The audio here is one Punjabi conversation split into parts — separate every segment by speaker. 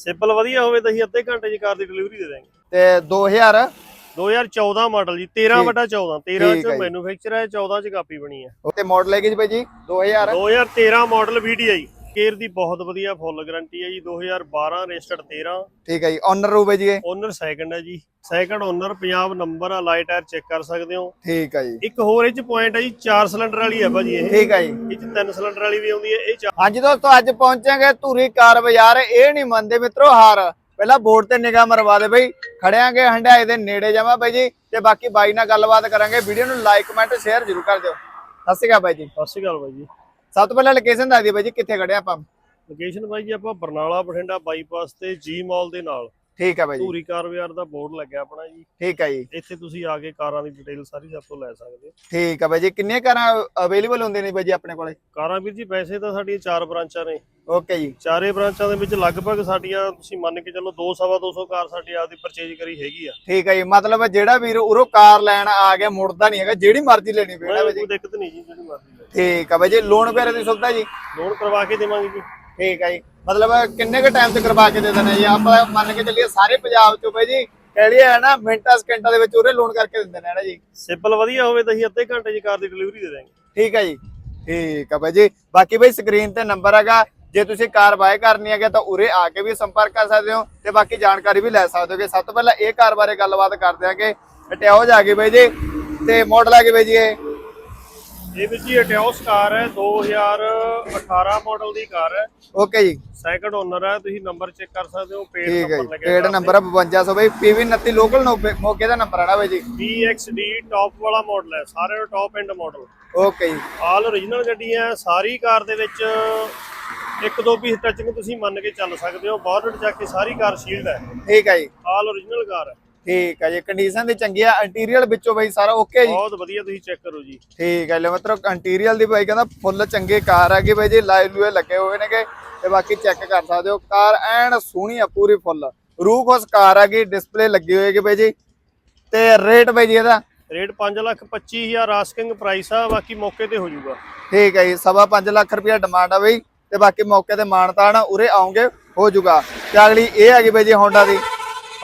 Speaker 1: ਸਿੰਪਲ ਵਧੀਆ ਹੋਵੇ ਤਾਂ ਅਸੀਂ ਅੱਧੇ ਘੰਟੇ 'ਚ ਕਾਰ ਦੀ ਡਿਲੀਵਰੀ ਦੇ ਦਾਂਗੇ
Speaker 2: ਤੇ 2000
Speaker 1: 2014 ਮਾਡਲ ਜੀ 13
Speaker 2: ਠੀਕ।
Speaker 1: ਬਟਾ 14 13
Speaker 2: ਠੀਕ
Speaker 1: ਚ
Speaker 2: ਹੈ ਜੀ।
Speaker 1: ਮੈਨੂਫੈਕਚਰ ਹੈ 14 ਚ ਕਾਪੀ ਬਣੀ ਹੈ।
Speaker 2: ਤੇ ਮਾਡਲ ਹੈਗੀ ਜੀ ਬਾਈ ਜੀ 2000
Speaker 1: 2013 ਮਾਡਲ VDI ਕੇਅਰ ਦੀ ਬਹੁਤ ਵਧੀਆ ਫੁੱਲ ਗਾਰੰਟੀ ਹੈ ਜੀ 2012 ਰਜਿਸਟਰਡ 13
Speaker 2: ਠੀਕ ਹੈ ਜੀ ਓਨਰ ਬਾਈ ਜੀ ਇਹ?
Speaker 1: ਓਨਰ ਸੈਕੰਡ ਹੈ ਜੀ। ਸੈਕੰਡ ਓਨਰ ਪੰਜਾਬ ਨੰਬਰ ਆ ਲਾਈਟ ਟਾਇਰ ਚੈੱਕ ਕਰ ਸਕਦੇ ਹੋ।
Speaker 2: ਠੀਕ ਹੈ ਜੀ।
Speaker 1: ਇੱਕ ਹੋਰ ਇਹ ਚ ਪੁਆਇੰਟ ਹੈ ਜੀ 4 ਸਿਲੰਡਰ ਵਾਲੀ ਹੈ ਭਾਜੀ ਇਹ।
Speaker 2: ਠੀਕ ਹੈ ਜੀ।
Speaker 1: ਇਹ ਚ 3 ਸਿਲੰਡਰ ਵਾਲੀ ਵੀ ਆਉਂਦੀ ਹੈ ਇਹ
Speaker 2: ਹਾਂਜੀ ਦੋਸਤੋ ਅੱਜ ਪਹੁੰਚਾਂਗੇ ਧੂਰੀ ਕਾਰ ਬਾਜ਼ਾਰ। ਇਹ ਨਹੀਂ ਮੰਨਦੇ ਮਿੱਤਰੋ ਹਾਰ। ਪਹਿਲਾਂ ਬੋਰਡ ਤੇ ਨਿਗਾਹ ਮਰਵਾ ਦੇ ਬਈ। ਖੜਿਆਂਗੇ ਹੰਡਾਏ ਦੇ ਨੇੜੇ ਜਾਵਾਂ ਬਾਈ ਜੀ। ਤੇ ਬਾਕੀ ਬਾਈ ਨਾਲ ਗੱਲਬਾਤ ਕਰਾਂਗੇ। ਵੀਡੀਓ ਨੂੰ ਲਾਈਕ ਕਮੈਂਟ ਸ਼ੇਅਰ ਜ਼ਰੂਰ ਕਰ ਦਿਓ। ਸਤਿ ਸ਼੍ਰੀ ਅਕਾਲ ਬਾਈ ਜੀ।
Speaker 1: ਸਤਿ ਸ਼੍ਰੀ ਅਕਾਲ ਬਾਈ ਜੀ।
Speaker 2: ਸਭ ਤੋਂ ਪਹਿਲਾਂ ਲੋਕੇਸ਼ਨ ਦੱਸ ਦਿਓ ਬਾਈ ਜੀ ਕਿੱਥੇ ਖੜੇ ਆਪਾਂ?
Speaker 1: ਲੋਕੇਸ਼ਨ ਬਾਈ ਜੀ ਆਪਾਂ ਬਰਨਾਲਾ ਬਠਿੰਡਾ ਬਾਈਪਾਸ ਤੇ ਜੀ ਮਾਲ ਦੇ ਨਾਲ।
Speaker 2: ਠੀਕ ਹੈ ਬਾਈ ਜੀ।
Speaker 1: ਧੂਰੀ ਕਾਰ ਬਾਜ਼ਾਰ ਦਾ ਬੋਰਡ ਲੱਗਿਆ ਆਪਣਾ ਜੀ।
Speaker 2: ਠੀਕ ਹੈ ਜੀ।
Speaker 1: ਇੱਥੇ ਤੁਸੀਂ ਆ ਕੇ ਕਾਰਾਂ ਦੀ ਡਿਟੇਲ ਸਾਰੀ ਸਭ ਤੋਂ ਲੈ ਸਕਦੇ ਹੋ।
Speaker 2: ਠੀਕ ਹੈ ਬਾਈ ਜੀ ਕਿੰਨੀਆਂ ਕਾਰਾਂ ਅਵੇਲੇਬਲ ਹੁੰਦੀਆਂ ਨੇ ਬਾਈ ਜੀ ਆਪਣੇ ਕੋਲੇ?
Speaker 1: ਕਾਰਾਂ ਵੀਰ ਜੀ ਵੈਸੇ ਤਾਂ ਸਾਡੀਆਂ ਚਾਰ ਬ੍ਰਾਂਚਾਂ ਨੇ।
Speaker 2: ਓਕੇ ਜੀ।
Speaker 1: ਚਾਰੇ ਬ੍ਰਾਂਚਾਂ ਦੇ ਵਿੱਚ ਲਗਭਗ ਸਾਡੀਆਂ ਤੁਸੀਂ ਮੰਨ ਕੇ ਚੱਲੋ 2 ਸਵਾ 200 ਕਾਰ ਸਾਡੀ ਆਪਦੀ ਪਰਚੇਜ ਕਰੀ ਹੈਗੀ ਆ।
Speaker 2: ਠੀਕ ਹੈ ਜੀ ਮਤਲਬ ਜਿਹੜਾ ਵੀਰ ਉਰੋਂ ਕਾਰ ਲੈਣ ਆ ਗਿਆ ਮੁੜਦਾ ਨਹੀਂ ਹੈਗਾ ਜਿਹੜੀ ਮਰਜ਼ੀ ਲੈਣੀ ਬਾਈ ਜੀ।
Speaker 1: ਕੋਈ ਦਿੱਕਤ ਨਹੀਂ ਜੀ ਜਿਹੜੀ ਮਰਜ਼ੀ
Speaker 2: ਠੀਕ ਹੈ ਬਾਈ ਜੀ ਲੋਨ ਵਗੈਰਾ ਦੀ ਸੁਵਿਧਾ ਜੀ?
Speaker 1: ਲੋਨ ਕਰਵਾ ਕੇ ਦੇਵਾਂਗੇ ਜੀ।
Speaker 2: ਠੀਕ ਹੈ ਜੀ ਮਤਲਬ ਕਿੰਨੇ ਕੁ ਟਾਈਮ ਤੇ ਕਰਵਾ ਕੇ ਦੇ ਦੇਣਾ ਜੀ? ਆਪਾਂ ਮੰਨ ਕੇ ਚੱਲੀਏ ਸਾਰੇ ਪੰਜਾਬ ਚੋਂ ਬਾਈ ਜੀ ਕਹਿ ਲਈਏ ਹੈ ਨਾ ਮਿੰਟਾਂ ਸਕਿੰਟਾਂ ਦੇ ਵਿੱਚ ਉਰੇ ਲੋਨ ਕਰਕੇ ਦਿੰਦੇ ਨੇ ਹੈ ਨਾ ਜੀ?
Speaker 1: ਸਿੰਪਲ ਵਧੀਆ ਹੋਵੇ ਤਾਂ ਅਸੀਂ ਅੱਧੇ ਘੰਟੇ 'ਚ ਕਾਰ ਦੀ ਡਿਲੀਵਰੀ ਦੇ ਦਾਂਗੇ
Speaker 2: ਠੀਕ ਹੈ ਜੀ ਠੀਕ ਹੈ ਬਾਈ ਜੀ। ਬਾਕੀ ਬਾਈ ਸਕਰੀਨ ਤੇ ਨੰਬਰ ਹੈਗਾ ਜੇ ਤੁਸੀਂ ਕਾਰ ਬਾਏ ਕਰਨੀ ਹੈਗਾ ਤਾਂ ਉਰੇ ਆ ਕੇ ਵੀ ਸੰਪਰਕ ਕਰ ਸਕਦੇ ਹੋ ਤੇ ਬਾਕੀ ਜਾਣਕਾਰੀ ਵੀ ਲੈ ਸਕਦੇ ਹੋਗੇ। ਸਭ ਤੋਂ ਪਹਿਲਾਂ ਇਹ ਕਾਰ ਬਾਰੇ ਗੱਲਬਾਤ ਕਰਦੇ ਆਂਗੇ ਟਿਆਓ ਜਾ ਕੇ ਬਾਈ ਜੀ ਤੇ ਮਾਡਲ ਆ ਕੇ ਬਾਈ ਜੀ ਇਹ।
Speaker 1: ਇਹ ਵੀਰ ਜੀ ਅਟਿਓਸ ਕਾਰ ਹੈ 2018 ਮਾਡਲ ਦੀ ਕਾਰ ਹੈ।
Speaker 2: ਓਕੇ ਜੀ।
Speaker 1: ਸੈਕੰਡ ਓਨਰ ਹੈ ਤੁਸੀਂ ਨੰਬਰ ਚੈੱਕ ਕਰ ਸਕਦੇ ਹੋ ਪੇਡ
Speaker 2: ਠੀਕ ਹੈ
Speaker 1: ਨੰਬਰ
Speaker 2: ਜੀ।
Speaker 1: ਲੱਗਿਆ
Speaker 2: ਪੇਡ ਨੰਬਰ ਆ 5200 ਬਾਈ PV 29 ਲੋਕਲ ਮੋਗੇ ਦਾ ਨੰਬਰ ਆ ਨਾ ਬਾਈ ਜੀ।
Speaker 1: BXD ਟੌਪ ਵਾਲਾ ਮਾਡਲ ਹੈ ਸਾਰੇ ਟੌਪ ਐਂਡ ਮਾਡਲ
Speaker 2: ਓਕੇ ਜੀ।
Speaker 1: ਆਲ origignal ਗੱਡੀ ਹੈ ਸਾਰੀ ਕਾਰ ਦੇ ਵਿੱਚ ਇੱਕ ਦੋ ਪੀਸ ਟੱਚਿੰਗ ਤੁਸੀਂ ਮੰਨ ਕੇ ਚੱਲ ਸਕਦੇ ਹੋ ਬੋਨਟ ਚੱਕ ਕੇ ਸਾਰੀ ਕਾਰ ਸ਼ੀਲਡ ਹੈ।
Speaker 2: ਠੀਕ ਹੈ ਜੀ।
Speaker 1: ਆਲ origignal ਕਾਰ ਹੈ।
Speaker 2: ਠੀਕ ਹੈ ਜੀ ਕੰਡੀਸ਼ਨ ਦੀ ਚੰਗੀ ਆ ਇੰਟੀਰੀਅਰ ਵਿੱਚੋਂ ਬਾਈ ਸਾਰਾ ਓਕੇ ਜੀ।
Speaker 1: ਬਹੁਤ ਵਧੀਆ ਤੁਸੀਂ ਚੈੱਕ ਕਰੋ ਜੀ।
Speaker 2: ਠੀਕ ਹੈ ਲੈ ਮਤਲਬ ਇੰਟੀਰੀਅਰ ਦੀ ਬਾਈ ਕਹਿੰਦਾ ਫੁੱਲ ਚੰਗੇ ਕਾਰ ਹੈਗੀ ਬਾਈ ਜੀ ਲਾਈਵ ਲੂਏ ਲੱਗੇ ਹੋਏ ਨੇਗੇ ਤੇ ਬਾਕੀ ਚੈੱਕ ਕਰ ਸਕਦੇ ਹੋ ਕਾਰ ਐਨ ਸੋਹਣੀ ਆ ਪੂਰੀ ਫੁੱਲ ਰੂਹ ਖੁਸ਼ ਕਾਰ ਹੈਗੀ ਡਿਸਪਲੇ ਲੱਗੀ ਹੋਈ ਹੈਗੀ ਬਾਈ ਜੀ। ਤੇ ਰੇਟ ਬਾਈ ਜੀ ਇਹਦਾ?
Speaker 1: ਰੇਟ 5 ਲੱਖ 25 ਹਜ਼ਾਰ ਆਸਕਿੰਗ ਪ੍ਰਾਈਸ ਆ ਬਾਕੀ ਮੌਕੇ ਤੇ ਹੋ ਜਾਊਗਾ।
Speaker 2: ਠੀਕ ਹੈ ਜੀ ਸਵਾ ਪੰਜ ਲੱਖ ਰੁਪਇਆ ਡਿਮਾਂਡ ਆ ਬਈ ਤੇ ਬਾਕੀ ਮੌਕੇ ਤੇ ਮਾਨਤਾਨ ਉਰੇ ਆਉਂਗੇ ਹੋ ਜਾਊਗਾ। ਤੇ ਅਗਲੀ ਇਹ ਹੈਗੀ ਬਾਈ ਜੀ ਹੋਂਡਾ ਦੀ।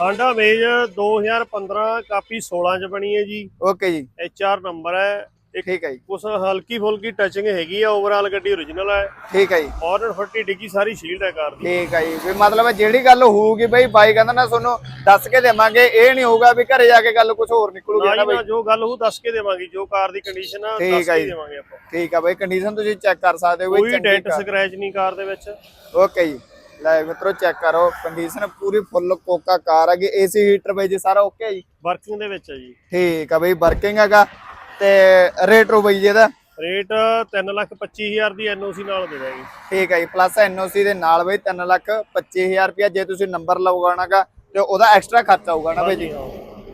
Speaker 1: ਹਾਂਡਾ ਮੇਜ 2015 ਕਾਪੀ 16 ਚ ਬਣੀ ਹੈ ਜੀ।
Speaker 2: ਓਕੇ ਜੀ।
Speaker 1: HR ਨੰਬਰ ਹੈ।
Speaker 2: ਠੀਕ ਹੈ ਜੀ।
Speaker 1: ਕੁਛ ਹਲਕੀ ਫੁਲਕੀ ਟੱਚਿੰਗ ਹੈਗੀ ਆ ਓਵਰਆਲ ਗੱਡੀ origignal ਹੈ।
Speaker 2: ਠੀਕ ਹੈ ਜੀ।
Speaker 1: ਔਰ ਫੱਟੀ ਡਿੱਗੀ ਸਾਰੀ ਸ਼ੀਲਡ ਹੈ ਕਾਰ ਦੀ।
Speaker 2: ਠੀਕ ਹੈ ਜੀ। ਵੀ ਮਤਲਬ ਜਿਹੜੀ ਗੱਲ ਹੋਊਗੀ ਬਈ ਬਾਈ ਕਹਿੰਦਾ ਨਾ ਤੁਹਾਨੂੰ ਦੱਸ ਕੇ ਦੇਵਾਂਗੇ ਇਹ ਨਹੀਂ ਹੋਊਗਾ ਵੀ ਘਰੇ ਜਾ ਕੇ ਗੱਲ ਕੁਝ ਹੋਰ ਨਿਕਲੂਗੀ
Speaker 1: ਨਾ
Speaker 2: ਬਈ।
Speaker 1: ਜੋ ਗੱਲ ਉਹ ਦੱਸ ਕੇ ਦੇਵਾਂਗੇ ਜੋ ਕਾਰ ਦੀ ਕੰਡੀਸ਼ਨ ਆ ਦੱਸ
Speaker 2: ਹੈ
Speaker 1: ਕੇ। ਦੇਵਾਂਗੇ ਆਪਾਂ।
Speaker 2: ਠੀਕ ਆ ਬਈ ਕੰਡੀਸ਼ਨ ਤੁਸੀਂ ਚੈੱਕ ਕਰ ਸਕਦੇ ਹੋ
Speaker 1: ਕੋਈ ਡੈਂਟ
Speaker 2: ਕਾਰ।
Speaker 1: ਸਕ੍ਰੈਚ ਨਹੀਂ ਕਾਰ ਦੇ ਵਿੱਚ।
Speaker 2: ਓਕੇ ਜੀ। ਲੈ ਮਿੱਤਰੋ ਚੈੱਕ ਕਰੋ ਕੰਡੀਸ਼ਨ ਪੂਰੀ ਫੁੱਲ ਕੋਕਾ ਕਾਰ ਹੈਗੀ ਏਸੀ ਹੀਟਰ ਬਈ ਜੀ ਸਾਰਾ ਓਕੇ ਜੀ?
Speaker 1: ਵਰਕਿੰਗ ਦੇ ਵਿੱਚ ਹੈ ਜੀ।
Speaker 2: ਠੀਕ ਆ ਬਈ ਵਰਕਿੰਗ ਹੈਗਾ। ਤੇ ਰੇਟ ਰੂ ਬਈ ਜੀ ਇਹਦਾ?
Speaker 1: ਰੇਟ 3 ਲੱਖ 25 ਹਜ਼ਾਰ ਦੀ ਐਨਓਸੀ ਨਾਲ ਦੇ ਦਾਂਗੇ
Speaker 2: ਠੀਕ ਹੈ ਜੀ ਪਲੱਸ ਐਨਓਸੀ ਦੇ ਨਾਲ ਬਈ 3 ਲੱਖ 25000 ਰੁਪਇਆ ਜੇ ਤੁਸੀਂ ਨੰਬਰ ਲਗਾਉਣਾਗਾ ਤੇ ਉਹਦਾ ਐਕਸਟਰਾ ਖਰਚਾ ਹੋਊਗਾ ਨਾ ਬਈ ਜੀ।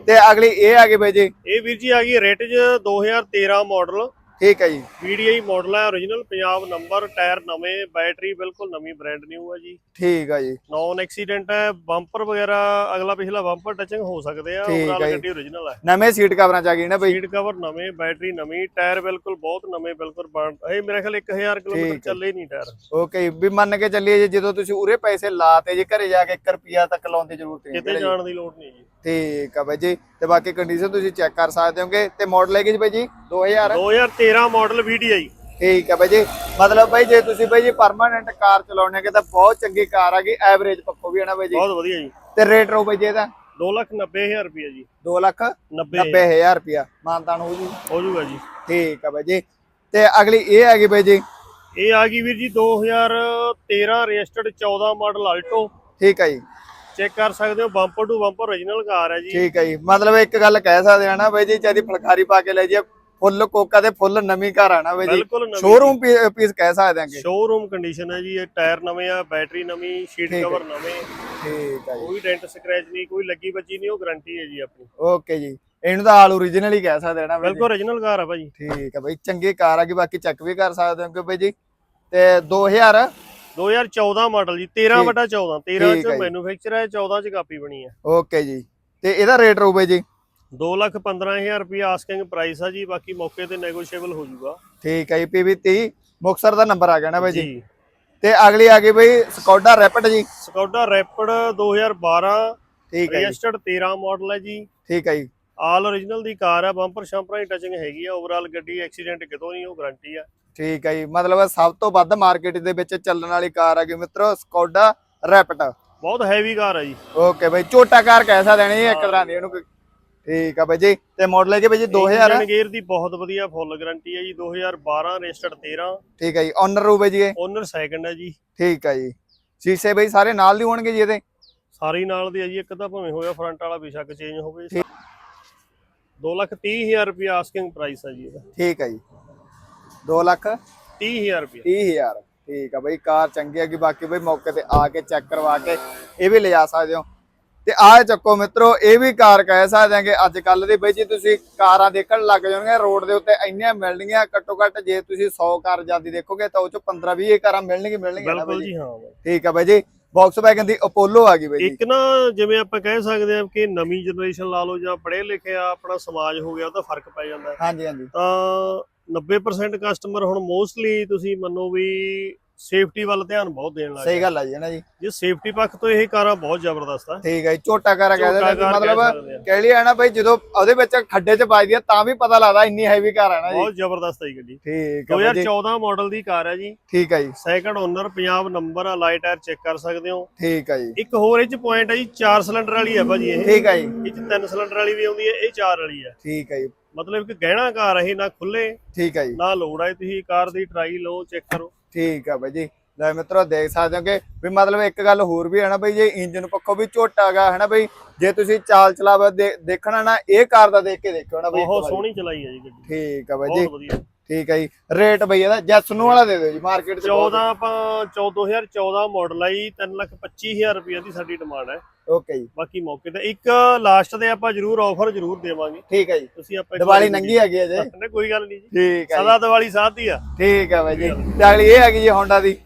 Speaker 2: ਤੇ ਅਗਲੀ ਇਹ ਆ ਗਈ ਬਈ ਜੀ।
Speaker 1: ਇਹ ਵੀਰ ਜੀ ਆ ਗਈ ਰੇਟ 'ਚ 2013 ਮਾਡਲ
Speaker 2: ਠੀਕ ਹੈ ਜੀ।
Speaker 1: VDI ਮਾਡਲ ਹੈ origignal ਪੰਜਾਬ ਨੰਬਰ ਟਾਇਰ ਨਵੇਂ ਬੈਟਰੀ ਬਿਲਕੁਲ ਨਵੀਂ ਬ੍ਰਾਂਡ ਨਿਊ ਹੈ ਜੀ।
Speaker 2: ਠੀਕ ਆ ਜੀ।
Speaker 1: ਨੌਨ ਐਕਸੀਡੈਂਟ ਹੈ ਬੰਪਰ ਵਗੈਰਾ ਅਗਲਾ ਪਿਛਲਾ ਬੰਪਰ ਟੱਚਿੰਗ ਹੋ ਸਕਦੇ ਆ
Speaker 2: ਠੀਕ ਹੈ।
Speaker 1: ਗੱਡੀ origignal ਹੈ।
Speaker 2: ਨਵੇਂ ਸੀਟ ਕਵਰਾਂ ਚ ਆ ਗਈ ਨਾ ਬਈ।
Speaker 1: ਸੀਟ ਕਵਰ ਨਵੇਂ ਬੈਟਰੀ ਨਵੀਂ ਟਾਇਰ ਬਿਲਕੁਲ ਬਹੁਤ ਨਵੇਂ ਬਿਲਕੁਲ ਇਹ ਮੇਰੇ ਖਿਆਲ 1000 ਕਿਲੋਮੀਟਰ
Speaker 2: ਹੈ।
Speaker 1: ਚੱਲੇ ਨਹੀਂ ਟਾਇਰ
Speaker 2: ਓਕੇ ਵੀ ਮੰਨ ਕੇ ਚੱਲੀਏ ਜੀ ਜਦੋਂ ਤੁਸੀਂ ਉਰੇ ਪੈਸੇ ਲਾਤੇ ਜੀ ਘਰੇ ਜਾ ਕੇ 1 ਰੁਪਿਆ ਤੱਕ ਲਾਉਣ ਦੀ ਜ਼ਰੂਰਤ ਨਹੀਂ
Speaker 1: ਕਿਤੇ
Speaker 2: ਹੈ।
Speaker 1: ਜਾਣ ਦੀ ਲੋੜ ਨਹੀਂ ਜੀ।
Speaker 2: ਠੀਕ ਆ ਬਾਈ ਜੀ ਤੇ ਬਾਕੀ ਕੰਡੀਸ਼ਨ ਤੁਸੀਂ ਚੈੱਕ ਕਰ ਸਕਦੇ ਹੋਗੇ। ਤੇ ਮਾਡਲ ਹੈਗੀ ਜੀ ਬਾਈ ਜੀ 2000
Speaker 1: 2013 ਮਾਡਲ VDI
Speaker 2: ਠੀਕ ਆ ਬਾਈ ਜੀ। ਮਤਲਬ ਬਾਈ ਜੇ ਤੁਸੀਂ ਬਾਈ ਜੀ ਪਰਮਾਨੈਂਟ ਕਾਰ ਚਲਾਉਣੇ ਕਿ ਤਾਂ ਬਹੁਤ ਚੰਗੀ ਕਾਰ ਹੈਗੀ ਐਵਰੇਜ ਪੱਖੋਂ ਵੀ ਹੈ ਨਾ ਬਾਈ ਜੀ?
Speaker 1: ਬਹੁਤ ਵਧੀਆ ਜੀ।
Speaker 2: ਤੇ ਰੇਟ ਰੋ ਬਾਈ ਜੀ ਇਹਦਾ?
Speaker 1: 290000 ਰੁਪਏ ਜੀ।
Speaker 2: 2 ਲੱਖ
Speaker 1: 90
Speaker 2: 90000 ਰੁਪਿਆ ਮਾਨਤਾਨ ਹੋ ਜੀ।
Speaker 1: ਹੋ ਜਾਊਗਾ ਜੀ।
Speaker 2: ਠੀਕ ਆ ਬਾਈ ਜੀ। ਤੇ ਅਗਲੀ ਇਹ ਹੈਗੀ ਬਾਈ ਜੀ।
Speaker 1: ਇਹ ਆ ਗਈ ਵੀਰ ਜੀ 2013 ਰਜਿਸਟਰਡ 14 ਮਾਡਲ ਆਲਟੋ
Speaker 2: ਠੀਕ ਆ ਜੀ।
Speaker 1: ਚੈੱਕ ਕਰ ਸਕਦੇ ਹੋ bumper to bumper origignal car ਹੈ ਜੀ।
Speaker 2: ਠੀਕ ਹੈ ਜੀ। ਮਤਲਬ ਇੱਕ ਗੱਲ ਕਹਿ ਸਕਦੇ ਆ ਨਾ ਬਾਈ ਜੀ ਚਾਹਦੀ ਫਲਕਾਰੀ ਪਾ ਕੇ ਲੈ ਜੀ ਫੁੱਲ ਕੋਕਾ ਤੇ ਫੁੱਲ ਨਵੀਂ ਘਰ ਆ ਨਾ ਬਾਈ ਜੀ। ਸ਼ੋਰੂਮ ਪੀਸ ਕਹਿ ਸਕਦੇ ਆਂਗੇ
Speaker 1: ਸ਼ੋਰੂਮ ਕੰਡੀਸ਼ਨ ਹੈ ਜੀ ਇਹ ਟਾਇਰ ਨਵੇਂ ਆ ਬੈਟਰੀ ਨਵੀਂ ਸ਼ੀਟ
Speaker 2: ਹੈ।
Speaker 1: ਕਵਰ ਨਵੇਂ।
Speaker 2: ਠੀਕ ਆ ਜੀ।
Speaker 1: ਕੋਈ ਡੈਂਟ ਸਕ੍ਰੈਚ ਨਹੀਂ ਕੋਈ ਲੱਗੀ ਬੱਜੀ ਨਹੀਂ ਉਹ ਗਾਰੰਟੀ ਹੈ ਜੀ ਆਪਣੀ।
Speaker 2: ਓਕੇ ਜੀ। ਇਹਨੂੰ ਤਾਂ ਆਲ ਓਰੀਜਨਲ ਹੀ ਕਹਿ ਸਕਦੇ ਆ ਨਾ
Speaker 1: ਬਿਲਕੁਲ origignal ਕਾਰ ਆ ਭਾਜੀ।
Speaker 2: ਠੀਕ ਆ ਬਾਈ ਚੰਗੀ ਕਾਰ ਆ ਗਈ ਬਾਕੀ ਚੈੱਕ ਵੀ ਕਰ ਸਕਦੇ ਹੋ ਕਿ ਬਾਈ ਜੀ। ਤੇ 2000
Speaker 1: 2014 ਮਾਡਲ ਜੀ 13
Speaker 2: ਠੀਕ।
Speaker 1: ਬਟਾ 14 13
Speaker 2: ਠੀਕ ਹੈ
Speaker 1: ਚ
Speaker 2: ਜੀ।
Speaker 1: ਮੈਨੂਫੈਕਚਰ ਹੈ 14 ਚ ਕਾਪੀ ਬਣੀ ਹੈ
Speaker 2: ਓਕੇ ਜੀ। ਤੇ ਇਹਦਾ ਰੇਟ ਰਹੂ ਬਾਈ ਜੀ?
Speaker 1: 2 ਲੱਖ 15000 ਰੁਪਏ ਆਸਕਿੰਗ ਪ੍ਰਾਈਸ ਆ ਜੀ ਬਾਕੀ ਮੌਕੇ ਤੇ ਨੈਗੋਸ਼ੀਏਬਲ ਹੋ ਜਾਊਗਾ
Speaker 2: ਠੀਕ ਹੈ ਜੀ ਪੀਵੀ 30 ਮੁਕਸਰ ਦਾ ਨੰਬਰ ਆ ਗਿਆ ਨਾ ਬਾਈ ਜੀ? ਤੇ ਅਗਲੀ ਆ ਗਈ ਬਈ ਸਕੋਡਾ ਰੈਪਿਡ ਜੀ।
Speaker 1: ਸਕੌਡਾ ਰੈਪਿਡ 2012
Speaker 2: ਠੀਕ ਹੈ ਜੀ।
Speaker 1: ਰਜਿਸਟਰਡ 13 ਮਾਡਲ ਹੈ ਜੀ।
Speaker 2: ਠੀਕ ਹੈ ਜੀ।
Speaker 1: ਆਲ origignal ਦੀ ਕਾਰ ਹੈ ਬੰਪਰ ਸ਼ੰਪਰਾਂ ਦੀ ਟਚਿੰਗ ਹੈਗੀ ਆ ਓਵਰਆਲ ਗੱਡੀ ਐਕਸੀਡੈਂਟ ਕਿਤੋਂ ਨਹੀਂ ਉਹ ਗਾਰੰਟੀ ਆ।
Speaker 2: ਠੀਕ ਹੈ ਜੀ। ਮਤਲਬ ਸਭ ਤੋਂ ਵੱਧ ਮਾਰਕੀਟ ਦੇ ਵਿੱਚ ਚੱਲਣ ਵਾਲੀ ਕਾਰ ਆ ਗਈ ਮਿੱਤਰੋ ਸਕੋਡਾ ਰੈਪਿਡ
Speaker 1: ਬਹੁਤ ਹੈਵੀ ਕਾਰ ਹੈ ਜੀ।
Speaker 2: ਓਕੇ ਬਈ ਝੋਟਾ ਕਾਰ ਕਹਿ ਦੇਣੀ ਇੱਕ ਤਰ੍ਹਾਂ ਦੀ ਇਹਨੂੰ ਕੋਈ- ਠੀਕ ਆ ਬਈ ਜੀ। ਤੇ ਮਾਡਲ ਹੈ ਜੀ ਬਈ ਜੀ 2000
Speaker 1: ਇੰਜਨ ਗੇਅਰ ਦੀ ਬਹੁਤ ਵਧੀਆ ਫੁੱਲ ਗਾਰੰਟੀ ਹੈ ਜੀ 2012 ਰਜਿਸਟਰਡ 13
Speaker 2: ਠੀਕ ਹੈ ਜੀ ਓਨਰ ਬਈ ਜੀ ਇਹ।
Speaker 1: ਓਨਰ ਸੈਕੰਡ ਹੈ ਜੀ।
Speaker 2: ਠੀਕ ਹੈ ਜੀ। ਸ਼ੀਸ਼ੇ ਬਈ ਸਾਰੇ ਨਾਲ ਦੀ ਹੋਣਗੇ ਜੀ ਇਹਦੇ?
Speaker 1: ਸਾਰੀ ਨਾਲ ਦੀ ਹੈ ਜੀ ਇੱਕ ਤਾਂ ਭਾਵੇਂ ਹੋਇਆ ਫਰੰਟ ਵਾਲਾ ਬੇਸ਼ੱਕ ਚੇਂਜ ਹੋਵੇ।
Speaker 2: ਠੀਕ।
Speaker 1: 2 ਲੱਖ 30000 ਰੁਪਏ ਆਸਕਿੰਗ ਪ੍ਰਾਈਸ ਹੈ ਜੀ ਇਹਦਾ।
Speaker 2: ਠੀਕ ਹੈ ਜੀ। 2 ਲੱਖ
Speaker 1: 30000 ਰੁਪਏ
Speaker 2: 30000 ਠੀਕ ਆ ਬਈ ਕਾਰ ਚੰਗੀ ਹੈਗੀ ਬਾਕੀ ਬਈ ਮੌਕੇ ਤੇ ਆ ਕੇ ਚੈੱਕ ਕਰਵਾ ਕੇ ਇਹ ਵੀ ਲਿਜਾ ਸਕਦੇ ਹੋ। ਤੇ ਆਹ ਚੱਕੋ ਮਿੱਤਰੋ ਇਹ ਵੀ ਕਾਰ ਕਹਿ ਸਕਦੇ ਆਂਗੇ ਅੱਜ ਕੱਲ ਦੀ ਬਈ ਜੀ ਤੁਸੀਂ ਕਾਰਾਂ ਦੇਖਣ ਲੱਗ ਜਾਓਗੇ ਰੋਡ ਦੇ ਉੱਤੇ ਇੰਨੀਆਂ ਮਿਲਣਗੀਆਂ ਘੱਟੋ ਘੱਟ ਜੇ ਤੁਸੀਂ 100 ਕਾਰ ਜਾਂਦੀ ਦੇਖੋਗੇ ਤਾਂ ਉਹ ਚ 15 20 ਕਾਰਾਂ ਮਿਲਣਗੀਆਂ ਮਿਲਣਗੀਆਂ
Speaker 1: ਬਿਲਕੁਲ
Speaker 2: ਜੀ
Speaker 1: ਹਾਂ।
Speaker 2: ਠੀਕ ਆ ਬਈ ਜੀ ਬਾਕਸ ਵੈਗਨ ਦੀ ਅਪੋਲੋ ਆ ਗਈ ਬਈ ਜੀ।
Speaker 1: ਇੱਕ ਨਾ ਜਿਵੇਂ ਆਪਾਂ ਕਹਿ ਸਕਦੇ ਹਾਂ ਕਿ ਨਵੀਂ ਜਨਰੇਸ਼ਨ ਲਾ ਲਓ ਜਾਂ ਪੜ੍ਹੇ ਲਿਖਿਆ ਆਪਣਾ ਸਮਾਜ ਹੋ ਗਿਆ ਉਹਦਾ ਫ਼ਰਕ ਪੈ ਜਾਂਦਾ।
Speaker 2: ਹਾਂਜੀ ਹਾਂਜੀ।
Speaker 1: ਤਾਂ 90% ਕਸਟਮਰ ਹੁਣ ਮੋਸਟਲੀ ਤੁਸੀਂ ਮੰਨੋ ਵੀ ਸੇਫਟੀ ਵੱਲ ਧਿਆਨ ਬਹੁਤ ਦੇਣ ਲੱਗ
Speaker 2: ਸਹੀ ਗੱਲ ਆ ਜੀ ਨਾ ਜੀ?
Speaker 1: ਜੇ ਸੇਫਟੀ ਪੱਖ ਤੋਂ ਇਹ ਕਾਰਾਂ ਬਹੁਤ ਜ਼ਬਰਦਸਤ ਆ।
Speaker 2: ਠੀਕ ਹੈ ਝੋਟਾ ਕਾਰ ਕਹਿੰਦੇ ਨੇ ਮਤਲਬ
Speaker 1: ਆ।
Speaker 2: ਕਹਿ ਲਿਆ ਨਾ ਬਈ ਜਦੋਂ ਉਹਦੇ ਵਿੱਚ ਖੱਡੇ ਚ ਵੱਜਦੀ ਆ ਤਾਂ ਵੀ ਪਤਾ ਲੱਗਦਾ ਇੰਨੀ ਹੈਵੀ ਕਾਰ ਆ ਨਾ ਜੀ।
Speaker 1: ਬਹੁਤ ਜ਼ਬਰਦਸਤ ਹੈ ਗੱਡੀ।
Speaker 2: ਠੀਕ ਆ ਜੀ।
Speaker 1: 2014 ਮਾਡਲ ਦੀ ਕਾਰ ਹੈ ਜੀ।
Speaker 2: ਠੀਕ ਆ ਜੀ।
Speaker 1: ਸੈਕੰਡ ਓਨਰ ਪੰਜਾਬ ਨੰਬਰ ਆ ਲਾਈਟ ਟਾਇਰ ਚੈੱਕ ਕਰ ਸਕਦੇ ਹੋ।
Speaker 2: ਠੀਕ ਆ ਜੀ।
Speaker 1: ਇੱਕ ਹੋਰ ਇਹ ਚ ਪੁਆਇੰਟ ਹੈ ਜੀ 4 ਸਿਲੰਡਰ ਵਾਲੀ ਹੈ ਭਾਜੀ ਇਹ।
Speaker 2: ਠੀਕ ਆ ਜੀ।
Speaker 1: ਇਹ ਚ 3 ਸਿਲੰਡਰ ਵਾਲੀ ਵੀ ਆਉਂਦੀ ਹੈ ਇਹ 4 ਵਾਲੀ ਹੈ
Speaker 2: ਠੀਕ ਆ ਜੀ।
Speaker 1: ਮਤਲਬ ਕਿ ਗਹਿਣਾ ਕਾਰ ਹੈ ਨਾ ਖੁੱਲੇ
Speaker 2: ਠੀਕ ਆ ਜੀ।
Speaker 1: ਨਾ ਲੋੜ ਹੈ ਤੁਸੀਂ ਕਾਰ ਦੀ ਟਰਾਈ ਲਓ ਚੈੱਕ ਕਰੋ।
Speaker 2: ਠੀਕ ਆ ਬਾਈ ਜੀ। ਲੈ ਮਿੱਤਰੋ ਦੇਖ ਸਕਦੇ ਹੋ ਕਿ ਵੀ ਮਤਲਬ ਇੱਕ ਗੱਲ ਹੋਰ ਵੀ ਹੈ ਨਾ ਬਈ ਜੇ ਇੰਜਨ ਪੱਖੋਂ ਵੀ ਝੋਟਾ ਗਾ ਹੈ ਨਾ ਬਈ ਜੇ ਤੁਸੀਂ ਚਾਲ ਚਲਾਵਾ ਦੇਖਣਾ ਨਾ ਇਹ ਕਾਰ ਦਾ ਦੇਖ ਕੇ ਦੇਖਿਓ ਨਾ ਬਈ
Speaker 1: ਬਹੁਤ। ਸੋਹਣੀ ਚਲਾਈ ਹੈ ਜੀ ਗੱਡੀ।
Speaker 2: ਠੀਕ ਆ ਬਾਈ ਜੀ।
Speaker 1: ਬਹੁਤ ਵਧੀਆ।
Speaker 2: ਠੀਕ ਆ ਜੀ ਰੇਟ ਬਈ ਇਹਦਾ ਜੈਸਨੂ ਵਾਲਾ ਦੇ ਦਿਓ ਜੀ ਮਾਰਕੀਟ ਚ
Speaker 1: 14 ਆਪਾਂ 2014 ਮਾਡਲ ਆ ਜੀ 325000 ਰੁਪਏ ਦੀ ਸਾਡੀ ਡਿਮਾਂਡ ਹੈ
Speaker 2: ਓਕੇ ਜੀ।
Speaker 1: ਬਾਕੀ ਮੌਕੇ ਤੇ ਇੱਕ ਲਾਸਟ ਤੇ ਆਪਾਂ ਜ਼ਰੂਰ ਆਫਰ ਜ਼ਰੂਰ ਦੇਵਾਂਗੇ।
Speaker 2: ਠੀਕ ਆ ਜੀ।
Speaker 1: ਤੁਸੀਂ ਆਪਾਂ
Speaker 2: ਦੀਵਾਲੀ ਨੰਗੀ ਹੈਗੀ ਹੈ ਜੀ।
Speaker 1: ਨਹੀਂ, ਕੋਈ ਗੱਲ ਨਹੀਂ ਜੀ।
Speaker 2: ਠੀਕ ਜੀ।
Speaker 1: ਸਦਾ ਦੀਵਾਲੀ ਸਾਥ ਦੀ ਆ।
Speaker 2: ਠੀਕ ਆ ਬਾਈ ਜੀ। ਤੇ ਅਗਲੀ ਇਹ ਹੈਗੀ ਜੀ ਹੋਂਡਾ ਦੀ।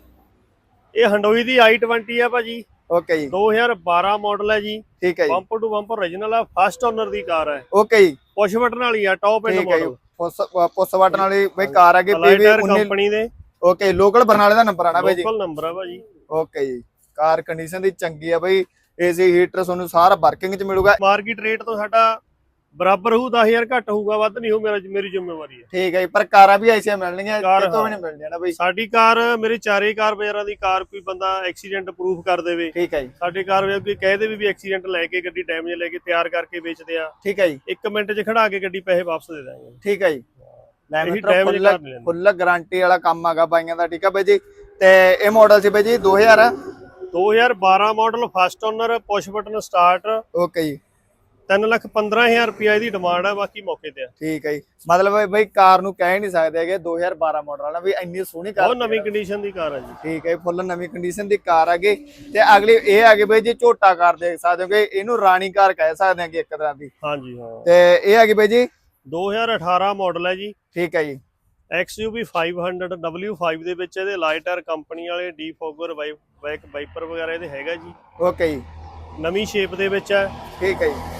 Speaker 1: ਇਹ ਹੰਡੋਈ ਦੀ i20 ਆ ਭਾਜੀ।
Speaker 2: ਓਕੇ ਜੀ।
Speaker 1: 2012 ਮਾਡਲ ਹੈ ਜੀ।
Speaker 2: ਠੀਕ ਹੈ ਜੀ।
Speaker 1: ਬੰਪਰ ਟੂ ਬੰਪਰ origignal ਆ ਫਸਟ ਓਨਰ ਦੀ ਕਾਰ ਹੈ
Speaker 2: ਓਕੇ ਜੀ।
Speaker 1: ਪੁਸ਼ ਬਟਨ ਵਾਲੀ ਆ ਟੌਪ ਐਂਡ
Speaker 2: ਹੈ
Speaker 1: ਮਾਡਲ
Speaker 2: ਪੁੱਸ ਪੁੱਸ ਬਟਨ ਵਾਲੀ ਬਈ ਕਾਰ ਹੈਗੀ ਪੀਵੀ 19
Speaker 1: ਕੰਪਨੀ ਦੇ।
Speaker 2: ਓਕੇ ਲੋਕਲ ਬਰਨਾਲੇ ਦਾ ਨੰਬਰ ਆਣਾ ਬਾਈ ਜੀ?
Speaker 1: ਲੋਕਲ ਨੰਬਰ ਆ ਭਾਜੀ।
Speaker 2: ਓਕੇ ਜੀ। ਕਾਰ ਕੰਡੀਸ਼ਨ ਦੀ ਚੰਗੀ ਆ ਬਈ ਏਸੀ ਹੀਟਰ ਤੁਹਾਨੂੰ ਸਾਰਾ ਵਰਕਿੰਗ ਚ ਮਿਲੂਗਾ।
Speaker 1: ਮਾਰਕੀਟ ਰੇਟ ਤੋਂ ਸਾਡਾ ਬਰਾਬਰ ਹੋਊ 10000 ਘੱਟ ਹੋਊਗਾ ਵੱਧ ਨਹੀਂ ਹੋ ਮੇਰਾ ਮੇਰੀ ਜ਼ਿੰਮੇਵਾਰੀ ਹੈ।
Speaker 2: ਠੀਕ ਹੈ ਜੀ ਪਰ ਕਾਰਾਂ ਵੀ ਐਸੀਆਂ ਮਿਲਣਗੀਆਂ
Speaker 1: ਕਾਰ
Speaker 2: ਕਿਤੋਂ ਵੀ। ਨਹੀਂ ਮਿਲਣੀਆਂ ਨਾ ਬਈ।
Speaker 1: ਸਾਡੀ ਕਾਰ ਮੇਰੇ ਚਾਰੇ ਕਾਰ ਬਾਜ਼ਾਰਾਂ ਦੀ ਕਾਰ ਕੋਈ ਬੰਦਾ ਐਕਸੀਡੈਂਟ ਪ੍ਰੂਫ ਕਰ ਦੇਵੇ।
Speaker 2: ਠੀਕ ਹੈ ਜੀ।
Speaker 1: ਸਾਡੇ ਕਾਰ ਵਿੱਚ ਕੋਈ ਕਹਿ ਦੇਵੇ ਵੀ ਐਕਸੀਡੈਂਟ ਲੈ ਕੇ ਗੱਡੀ ਡੈਮੇਜ ਲੈ ਕੇ ਤਿਆਰ ਕਰਕੇ ਵੇਚਦੇ ਆ।
Speaker 2: ਠੀਕ ਹੈ ਜੀ।
Speaker 1: ਮਿੰਟ 'ਚ ਖੜਾ ਕੇ ਗੱਡੀ ਪੈਸੇ ਵਾਪਸ ਦੇ ਦਾਂਗੇ
Speaker 2: ਠੀਕ ਹੈ ਜੀ। ਲੈ। ਫੁੱਲ ਗਾਰੰਟੀ ਵਾਲਾ ਕੰਮ ਹੈਗਾ ਬਾਈਆਂ ਦਾ ਠੀਕ ਹੈ ਬਾਈ ਜੀ। ਤੇ ਇਹ ਮਾਡਲ ਸੀ ਬਾਈ ਜੀ 2000
Speaker 1: 2012 model first owner push button start
Speaker 2: okay ਜੀ।
Speaker 1: 315000 ਰੁਪਏ ਦੀ ਡਿਮਾਂਡ ਹੈ ਬਾਕੀ ਮੌਕੇ ਤੇ ਆ।
Speaker 2: ਠੀਕ ਹੈ ਜੀ। ਮਤਲਬ ਬਈ- ਕਾਰ ਨੂੰ ਕਹਿ ਨਹੀਂ ਸਕਦੇ ਹੈਗੇ 2012 ਮਾਡਲ ਵਾਲਾ ਵੀ ਇੰਨੀ ਸੋਹਣੀ ਕਾਰ
Speaker 1: ਬਹੁਤ ਨਵੀਂ ਕੰਡੀਸ਼ਨ ਦੀ ਕਾਰ ਹੈ ਜੀ।
Speaker 2: ਠੀਕ ਹੈ ਫੁੱਲ ਨਵੀਂ ਕੰਡੀਸ਼ਨ ਦੀ ਕਾਰ ਹੈਗੀ ਤੇ ਅਗਲੀ ਇਹ ਹੈਗੀ ਬਈ ਜੀ ਝੋਟਾ ਕਾਰ ਦੇਖ ਸਕਦੇ ਹੋ ਕਿ ਇਹਨੂੰ ਰਾਣੀ ਕਾਰ ਕਹਿ ਸਕਦੇ ਹਾਂ ਕਿ ਇੱਕ ਤਰ੍ਹਾਂ ਦੀ।
Speaker 1: ਹਾਂਜੀ ਹਾਂ।
Speaker 2: ਤੇ ਇਹ ਹੈਗੀ ਬਈ ਜੀ।
Speaker 1: 2018 ਮਾਡਲ ਹੈ ਜੀ।
Speaker 2: ਠੀਕ ਹੈ ਜੀ।
Speaker 1: XUV 500 W5 ਦੇ ਵਿੱਚ ਇਹਦੇ ਲਾਈਟਰ ਕੰਪਨੀ ਵਾਲੇ ਡੀਫੋਗਰ ਬੈਕ ਵਾਈਪਰ ਵਗੈਰਾ ਇਹਦੇ ਹੈਗਾ ਜੀ।
Speaker 2: ਓਕੇ ਜੀ।
Speaker 1: ਨਵੀਂ ਸ਼ੇਪ ਦੇ ਵਿੱਚ ਹੈ
Speaker 2: ਠੀਕ ਹੈ ਜੀ।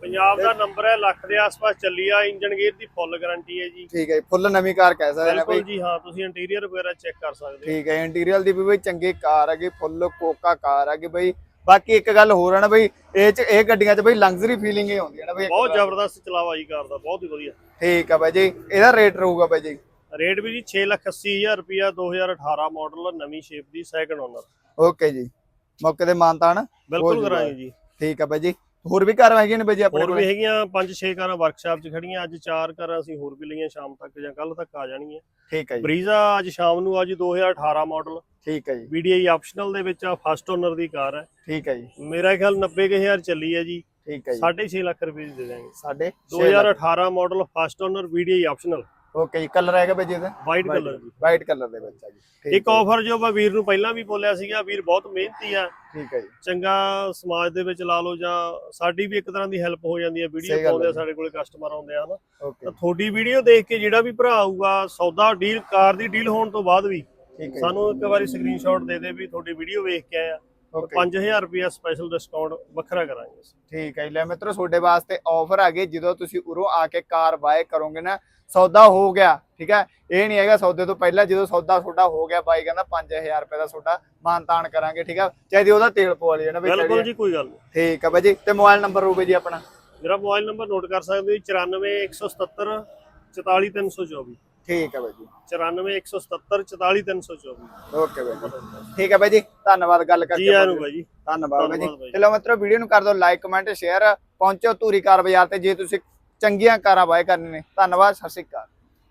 Speaker 1: ਪੰਜਾਬ ਦਾ ਨੰਬਰ ਹੈ ਲੱਖ ਦੇ ਆਸ-ਪਾਸ ਚੱਲੀ ਆ ਇੰਜਨ ਗੇਅਰ ਦੀ ਫੁੱਲ ਗਾਰੰਟੀ ਹੈ ਜੀ।
Speaker 2: ਠੀਕ ਹੈ ਜੀ ਫੁੱਲ ਨਵੀਂ ਕਾਰ ਕਹਿ ਸਕਦੇ ਨੇ
Speaker 1: ਬਿਲਕੁਲ ਜੀ ਹਾਂ ਤੁਸੀਂ ਇੰਟੀਰੀਅਰ ਵਗੈਰਾ ਚੈੱਕ ਕਰ ਸਕਦੇ ਹੋ।
Speaker 2: ਠੀਕ ਹੈ ਇੰਟੀਰੀਅਰ ਦੀ ਵੀ ਬਈ ਚੰਗੀ ਕਾਰ ਹੈਗੀ ਫੁੱਲ ਕੋਕਾ ਕਾਰ ਹੈਗੀ ਬਈ। ਬਾਕੀ ਇੱਕ ਗੱਲ ਹੋਰ ਹੈ ਨਾ ਬਈ ਇਹ ਚ ਇਹ ਗੱਡੀਆਂ 'ਚ ਬਈ ਲਗਜ਼ਰੀ ਫੀਲਿੰਗ ਹੀ ਆਉਂਦੀ ਹੈ ਨਾ ਬਈ
Speaker 1: ਬਹੁਤ ਜ਼ਬਰਦਸਤ ਚਲਾਵਾ ਜੀ ਕਾਰ ਦਾ ਬਹੁਤ ਹੀ ਵਧੀਆ।
Speaker 2: ਠੀਕ ਹੈ ਬਾਈ ਜੀ ਇਹਦਾ ਰੇਟ ਰਹੂਗਾ ਬਾਈ ਜੀ।
Speaker 1: ਰੇਟ ਵੀ ਜੀ 680000 ਰੁਪਿਆ 2018 ਮਾਡਲ ਨਵੀਂ ਸ਼ੇਪ ਦੀ ਸੈਕੰਡ ਓਨਰ
Speaker 2: ਓਕੇ ਜੀ ਮੌਕੇ ਤੇ ਮਾਨਤਾਨ।
Speaker 1: ਬਿਲਕੁਲ। ਕਰਾਂਗੇ ਜੀ।
Speaker 2: ਠੀਕ ਹੈ ਬਾਈ ਜੀ। ਹੋਰ ਵੀ ਕਾਰਾਂ ਹੈਗੀਆਂ ਨੇ ਬਾਈ ਜੀ ਆਪਣੇ
Speaker 1: ਹੋਰ
Speaker 2: ਕੋਲ?
Speaker 1: ਵੀ ਹੈਗੀਆਂ 5-6 ਕਾਰਾਂ ਵਰਕਸ਼ਾਪ 'ਚ ਖੜੀਆਂ ਅੱਜ 4 ਕਾਰਾਂ ਅਸੀਂ ਹੋਰ ਵੀ ਲਈਆਂ ਸ਼ਾਮ ਤੱਕ ਜਾਂ ਕੱਲ ਤੱਕ ਆ ਜਾਣਗੀਆਂ
Speaker 2: ਠੀਕ ਹੈ ਜੀ।
Speaker 1: ਬਰੀਜ਼ਾ ਅੱਜ ਸ਼ਾਮ ਨੂੰ ਅੱਜ 2018 ਮਾਡਲ
Speaker 2: ਠੀਕ ਹੈ ਜੀ।
Speaker 1: VDI ਆਪਸ਼ਨਲ ਦੇ ਵਿੱਚ ਆ ਫਸਟ ਓਨਰ ਦੀ ਕਾਰ ਹੈ।
Speaker 2: ਠੀਕ ਹੈ ਜੀ।
Speaker 1: ਮੇਰਾ ਖਿਆਲ 90000 ਚੱਲੀ ਹੈ ਜੀ।
Speaker 2: ਠੀਕ ਹੈ ਜੀ।
Speaker 1: 6.5 ਲੱਖ ਰੁਪਏ ਦੀ ਦੇ ਦਾਂਗੇ
Speaker 2: ਸਾਡੇ
Speaker 1: 2018 model first owner VDI optional
Speaker 2: okay ਜੀ ਕਲਰ ਹੈਗਾ ਬਾਈ ਜੀ ਇਹਦਾ?
Speaker 1: ਵਾਈਟ ਕਲਰ
Speaker 2: ਵਾਈਟ ਕਲਰ ਦੇ ਵਿੱਚ ਆ ਜੀ।
Speaker 1: ਇੱਕ ਆਫਰ ਜੋ। ਮੈਂ ਵੀਰ ਨੂੰ ਪਹਿਲਾਂ ਵੀ ਬੋਲਿਆ ਸੀਗਾ ਵੀਰ ਬਹੁਤ ਮਿਹਨਤੀ ਆ।
Speaker 2: ਠੀਕ ਹੈ ਜੀ।
Speaker 1: ਚੰਗਾ ਸਮਾਜ ਦੇ ਵਿੱਚ ਲਾ ਲਓ ਜਾਂ ਸਾਡੀ ਵੀ ਇੱਕ ਤਰ੍ਹਾਂ ਦੀ ਹੈਲਪ ਹੋ ਜਾਂਦੀ ਹੈ ਵੀਡੀਓ ਪਾਉਂਦੇ ਆ। ਸਾਡੇ ਕੋਲੇ ਕਸਟਮਰ ਆਉਂਦੇ ਆ
Speaker 2: ਓਕੇ
Speaker 1: ਤਾਂ ਤੁਹਾਡੀ ਵੀਡੀਓ ਦੇਖ ਕੇ ਜਿਹੜਾ ਵੀ ਭਰਾ ਆਊਗਾ ਸੌਦਾ ਡੀਲ ਕਾਰ ਦੀ ਡੀਲ ਹੋਣ ਤੋਂ ਬਾਅਦ ਵੀ। ਸਾਨੂੰ ਇੱਕ ਵਾਰੀ ਸਕਰੀਨਸ਼ਾਟ ਦੇ ਦੇ ਵੀ ਤੁਹਾਡੀ ਵੀਡੀਓ ਵੇਖ ਕੇ ਆਇਆ।
Speaker 2: ਓਕੇ
Speaker 1: 5000 ਰੁਪਿਆ ਸਪੈਸ਼ਲ ਡਿਸਕਾਊਂਟ ਵੱਖਰਾ ਕਰਾਂਗੇ ਅਸੀਂ।
Speaker 2: ਠੀਕ ਹੈ ਜੀ। ਲੈ ਮਿੱਤਰੋ ਤੁਹਾਡੇ ਵਾਸਤੇ ਆਫਰ ਆ ਗਈ ਜਦੋਂ ਤੁਸੀਂ ਉਰੋਂ ਆ ਕੇ ਕਾਰ ਬਾਏ ਕਰੋਗੇ ਨਾ ਸੌਦਾ ਹੋ ਗਿਆ ਠੀਕ ਹੈ? ਇਹ ਨਹੀਂ ਹੈਗਾ ਸੌਦੇ ਤੋਂ ਪਹਿਲਾਂ ਜਦੋਂ ਸੌਦਾ ਤੁਹਾਡਾ ਹੋ ਗਿਆ ਬਾਈ ਕਹਿੰਦਾ 5000 ਰੁਪਏ ਦਾ ਤੁਹਾਡਾ ਮਾਨਤਾਨ ਕਰਾਂਗੇ ਠੀਕ ਹੈ? ਚਾਹੇ ਉਹਦਾ ਤੇਲ ਪਵਾ ਲਈ ਬਈ
Speaker 1: ਬਿਲਕੁਲ ਜੀ ਕੋਈ ਗੱਲ ਨਹੀਂ।
Speaker 2: ਠੀਕ ਹੈ ਬਾਈ ਜੀ ਤੇ ਮੋਬਾਈਲ ਨੰਬਰ ਹੋਵੇ ਜੀ ਆਪਣਾ।
Speaker 1: ਮੇਰਾ ਮੋਬਾਈਲ ਨੰਬਰ ਨੋਟ ਕਰ ਸਕਦੇ ਹੋ 94177 44324
Speaker 2: ਠੀਕ ਹੈ ਬਾਈ ਜੀ।
Speaker 1: 94177 44324
Speaker 2: ਓਕੇ ਬਾਈ ਜੀ। ਠੀਕ ਹੈ ਬਾਈ ਜੀ ਧੰਨਵਾਦ ਗੱਲ ਕਰਕੇ
Speaker 1: ਜੀ ਆਇਆਂ ਨੂੰ ਬਾਈ ਜੀ।
Speaker 2: ਧੰਨਵਾਦ ਬਾਈ
Speaker 1: ਧੰਨਵਾਦ
Speaker 2: ਜੀ।
Speaker 1: ਬਾਈ।
Speaker 2: ਚਲੋ ਮਿੱਤਰੋ ਵੀਡੀਓ ਨੂੰ ਕਰ ਦਿਓ ਲਾਈਕ ਕਮੈਂਟ ਸ਼ੇਅਰ ਪਹੁੰਚੋ ਧੂਰੀ ਕਾਰ ਬਾਜ਼ਾਰ ਤੇ ਜੇ ਤੁਸੀਂ ਚੰਗੀਆਂ ਕਾਰਾਂ ਬਾਏ ਕਰਨੀਆਂ ਨੇ। ਧੰਨਵਾਦ ਸਤਿ ਸ਼੍ਰੀ ਅਕਾਲ।